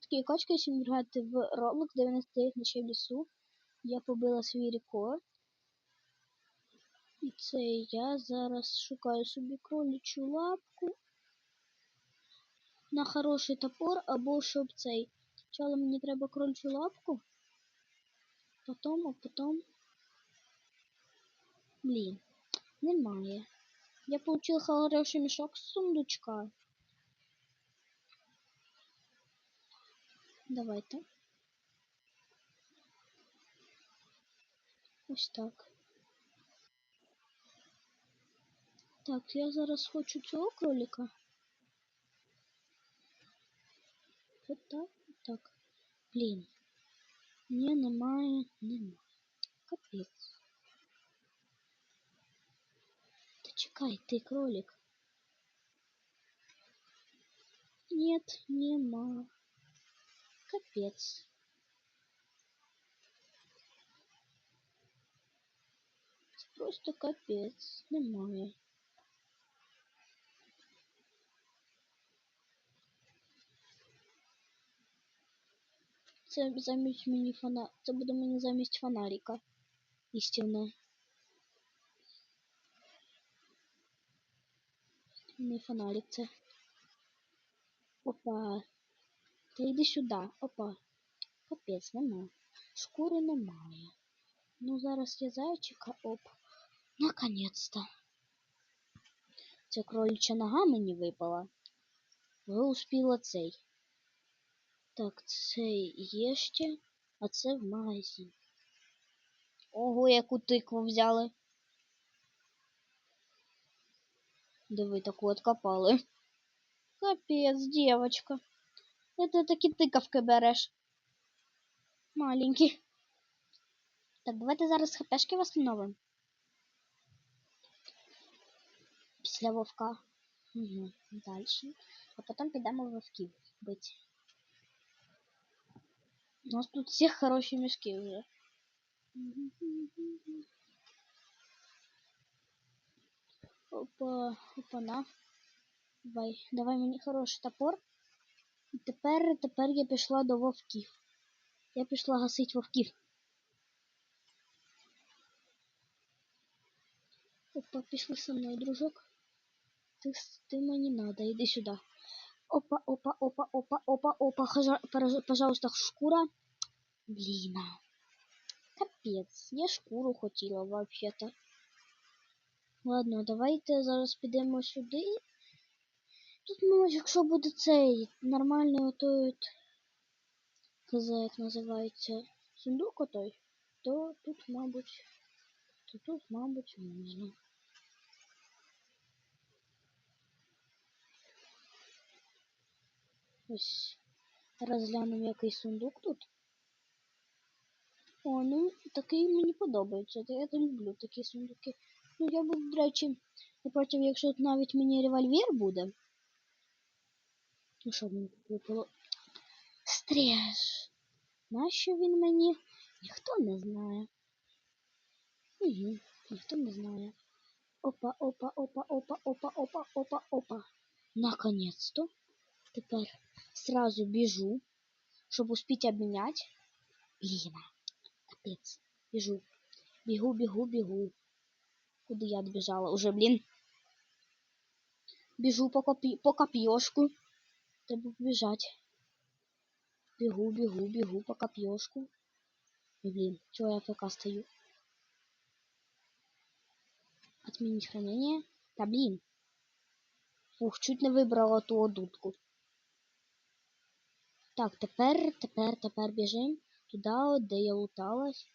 Такі качки, сьогодні грати в Roblox 99 ночей в лісу. Я побила свій рекорд. І це я зараз шукаю собі кролічу лапку на хороший топор, або щоб цей. Спочатку мені треба кролічу лапку. Потім, а потім. Блін, немає. Я получил хороший мешок з сундучка. Давайте. Ось так. Так, я зараз хочу цього кролика. От так, от так. Блін. Ні, немає, немає. Капець. Та чекай, ти кролик. Нет, нема. Капец. Просто капец. Немає. Це замість мені фона... Це буде мені замість фонарика. Істинно. Не фонарик це. Опа. Та йди сюди. Опа. Капець, нема. Шкури немає. Ну зараз я зайчика. Оп. Наконец-то. Це кролича нога мені випала. Ви успіла цей. Так, цей є ще, а це в магазині. Ого, яку тикву взяли. Диви, таку откопали. Капец, девочка. Это таки тыковки береш. Маленький. Так, давайте зараз хпшки восстановимо. Після вовка. Угу, дальше. А потом підемо вовків бити. У нас тут всех хорошие мешки уже. Опа, опа, на. Давай, давай мені хороший топор. Тепер, тепер я пішла до вовків. Я пішла гасить вовків. Опа, пішли со мною, дружок. Ти, ти мені надо, іди сюди. Опа, опа, опа, опа, опа, опа. Пожалуйста, шкура. Блін. Капець, я шкуру хотіла вообще-то. Ладно, давайте зараз підемо сюди. Тут, ну, якщо буде цей нормальний отой от, хз, як називається, сундук отой, то тут, мабуть, то тут, мабуть, можна. Ось розглянемо який сундук тут. О, ну такий мені подобається. Я то люблю такі сундуки. Ну я буду, до речі, не проти, якщо навіть мені револьвер буде. Ну що мені тут випало? Стриж. Нащо він мені? Ніхто не знає. Угу, ніхто не знає. Опа, опа, опа, опа, опа, опа, опа, опа. Наконец-то. Теперь сразу бежу, чтобы успеть обменять. Блин, капец. Бежу. Бегу, бегу, бегу. Куда я отбежала? Уже, блин. Бежу по, копи по копьешку. Треба побежать. Бегу, бегу, бегу по копьешку. Блин, чего я ФК стою? Отменить хранение. Да блин. Ух, чуть не вибрала ту дудку. Так, тепер, тепер, тепер біжимо туди, от, де я луталась.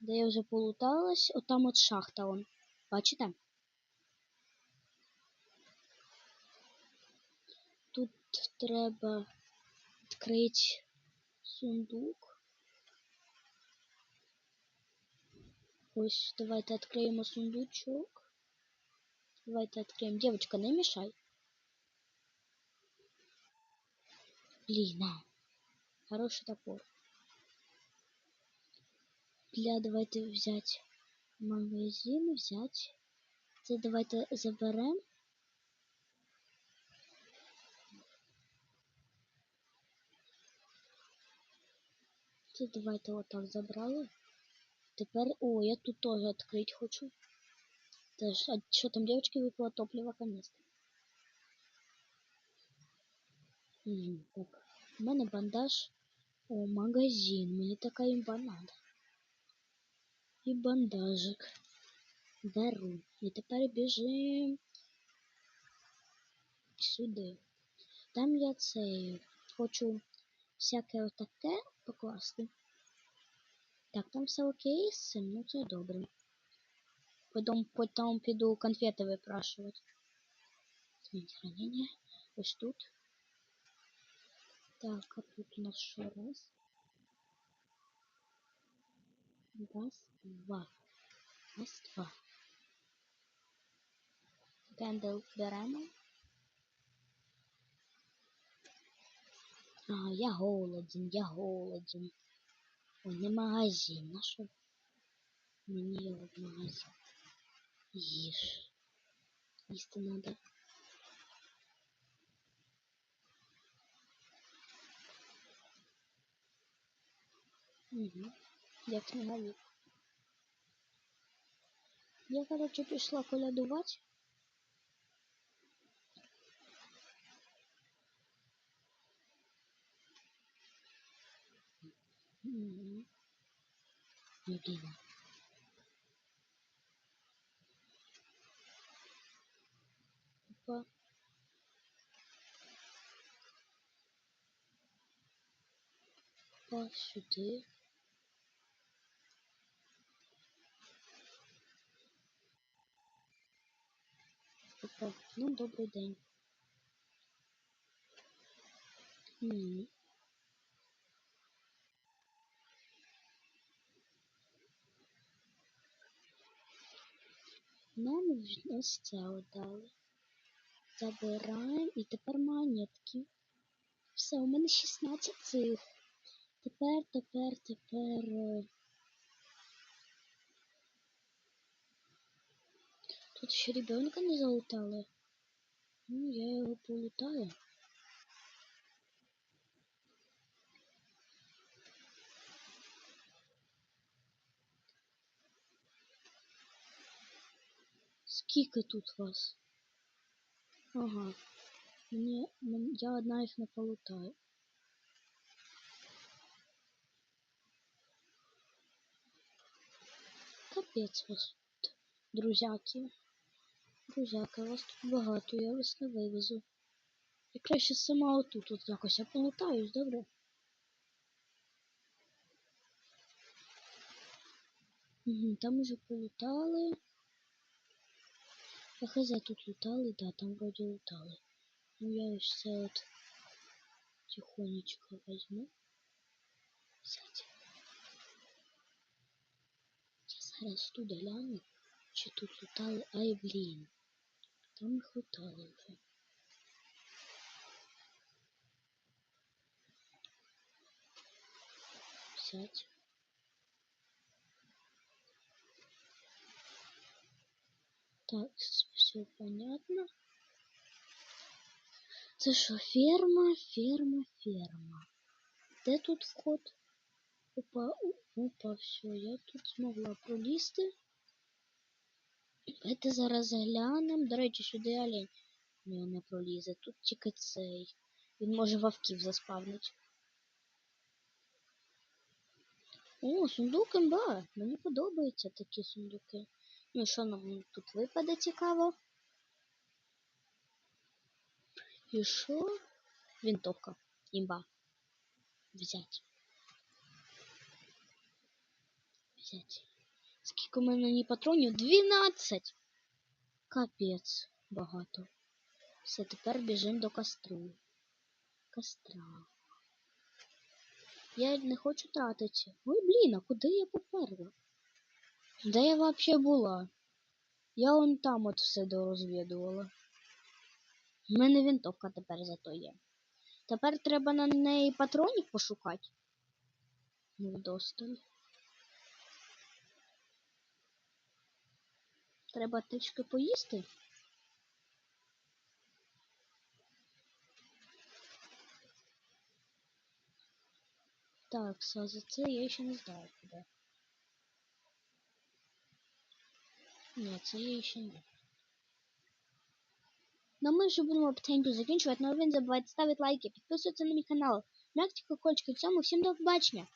Де я вже полуталась, отам от шахта вон. Бачите? треба відкрити сундук. Ось, давайте відкриємо сундучок. Давайте відкриємо. Девочка, не мешай. Блин, Хороший топор. Для давайте взять магазин, взять. Це давайте заберем. Це давайте отак забрали. Тепер. О, я тут теж відкрити хочу. Теж, а що там, девочки, випало топливо каністра. Мгм, Так. У мене бандаж. О, магазин. Мені така імба надо. І бандажик. Беру. І тепер біжим сюди. Там я цей хочу всяке отаке покласти. Так, там все окей з цим, ну це добре. Потім, потім піду конфети випрашувати. Змінити хранення. Ось тут. Так, а тут у нас що раз? Раз, два. Раз, два. Кендл беремо. А, я голоден, я голоден. Ой, не магазин, на що мені його в магазин? Їж. Їсти надо. Угу. Як сніговик. Я, короче, пішла колядувати. Угу. Людина. Опа. Опа, сюди. Опа, ну добрий день. Ні. Нам ось це отдали. Забираємо і тепер монетки. Все, у мене 16 цих. Тепер, тепер, тепер. е, Тут ще ребенка не залутали. Ну, я його полутаю. Скільки тут вас? Ага. Мені, мен- я одна їх не полутаю. Капець вас тут, друзяки. Друзяки, вас тут багато, я вас не вивезу. Я краще сама отут от якось я полутаюсь, добре? Угу, там уже полутали. А хз тут лутали, да, там вроде лутали. Ну я ось це от тихонечко возьму. Сядь. Я зараз тут гляну, чи тут лутали. Ай, блін. Там їх лутали вже. Сядь. Так, все понятно. Це що, ферма, ферма, ферма. Де тут вход? Опа, о- опа, все, я тут змогла пролізти. Давайте зараз заглянемо. До речі, сюди олень не, не пролізе. Тут тільки цей. Він може вовків заспавнить. О, сундук імба. Мені подобаються такі сундуки. Ну, що нам тут випаде цікаво? І що? Винтовка. Імба. Взять. Взять. Скільки у мене ні патронів? 12! Капець. Багато. Все, тепер біжимо до костру. Костра. Я не хочу тратити. Ой, блін, а куди я поперла? Де я вообще була? Я вон там от все дорозвідувала. У мене винтовка тепер зато є. Тепер треба на неї патронів пошукати. Ну, вдосталь. Треба трішки поїсти. Так, а за це я ще не знаю куди. Ні, це я ще не. Ну ми вже будемо потихеньку закінчувати, але ви не забувайте ставити лайки, підписуватися на мій канал. мягкий колокольчик цьому всім до побачення.